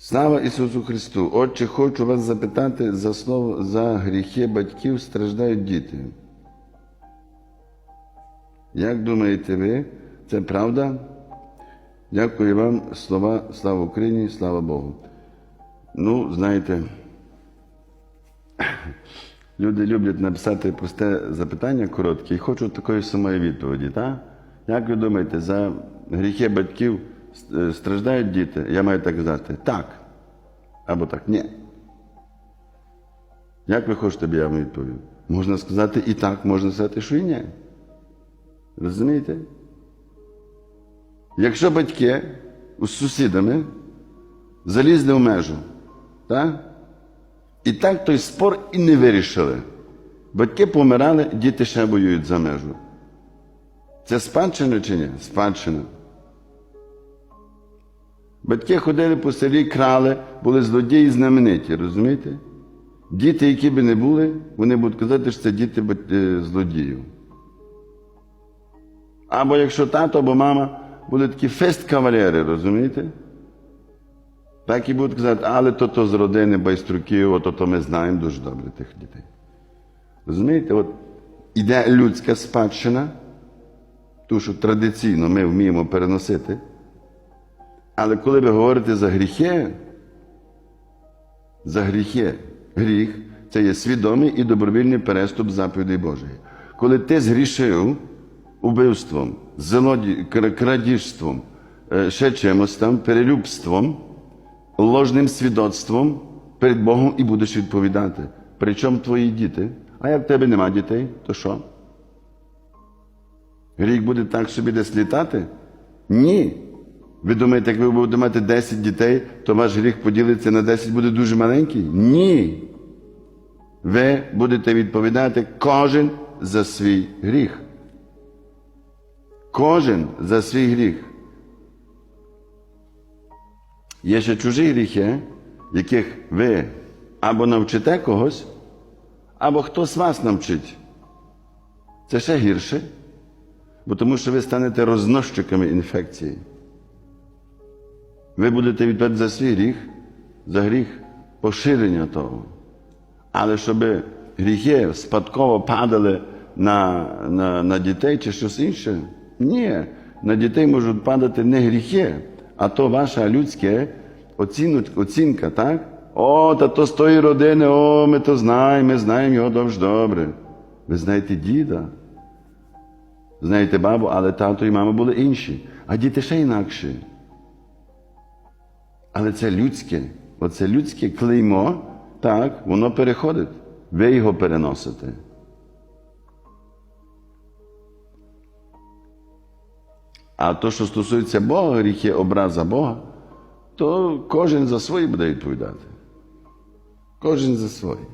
Слава Ісусу Христу! Отче, хочу вас запитати за слово за гріхи батьків страждають діти. Як думаєте ви, це правда? Дякую вам, слова, слава Україні, слава Богу. Ну, знаєте, люди люблять написати просте запитання коротке і хочуть такої самої відповіді, так? Як ви думаєте, за гріхи батьків страждають діти? Я маю так казати, так. Або так, ні. Як ви хочете, щоб я вам відповів? Можна сказати і так, можна сказати, що і ні. Розумієте? Якщо батьки з сусідами залізли в межу, так? і так той спор і не вирішили. Батьки помирали, діти ще воюють за межу. Це спадщина чи ні? Спадщина. Батьки ходили по селі, крали, були злодії знамениті, розумієте? Діти, які би не були, вони будуть казати, що це діти е, злодіїв. Або якщо тато або мама були такі фест-кавалери, розумієте? Так і будуть казати, але то то з родини байструків, ото то ми знаємо дуже добре тих дітей. Розумієте, от іде людська спадщина, ту, що традиційно ми вміємо переносити. Але коли ви говорите за гріхи, за гріхи, гріх це є свідомий і добровільний переступ заповідей Божої. Коли ти згрішив убивством, злоді, крадіжством, е, ще чимось там, перелюбством, ложним свідоцтвом перед Богом і будеш відповідати. Причому твої діти? А як в тебе нема дітей, то що? Гріх буде так собі десь літати? Ні. Ви думаєте, як ви будете мати 10 дітей, то ваш гріх поділиться на 10 буде дуже маленький? Ні. Ви будете відповідати кожен за свій гріх. Кожен за свій гріх. Є ще чужі гріхи, яких ви або навчите когось, або хтось вас навчить. Це ще гірше, бо тому що ви станете рознощиками інфекції. Ви будете відповідати за свій гріх, за гріх поширення того. Але щоб гріхи спадково падали на, на, на дітей чи щось інше, ні. На дітей можуть падати не гріхи, а то ваша людська оцінка, так? О, та то з тої родини, о, ми то знаємо, ми знаємо його дуже добре. Ви знаєте діда, знаєте бабу, але тато і мама були інші, а діти ще інакші. Але це людське, оце людське клеймо, так, воно переходить. Ви його переносите. А то, що стосується Бога, гріхи, образа Бога, то кожен за свої буде відповідати. Кожен за свої.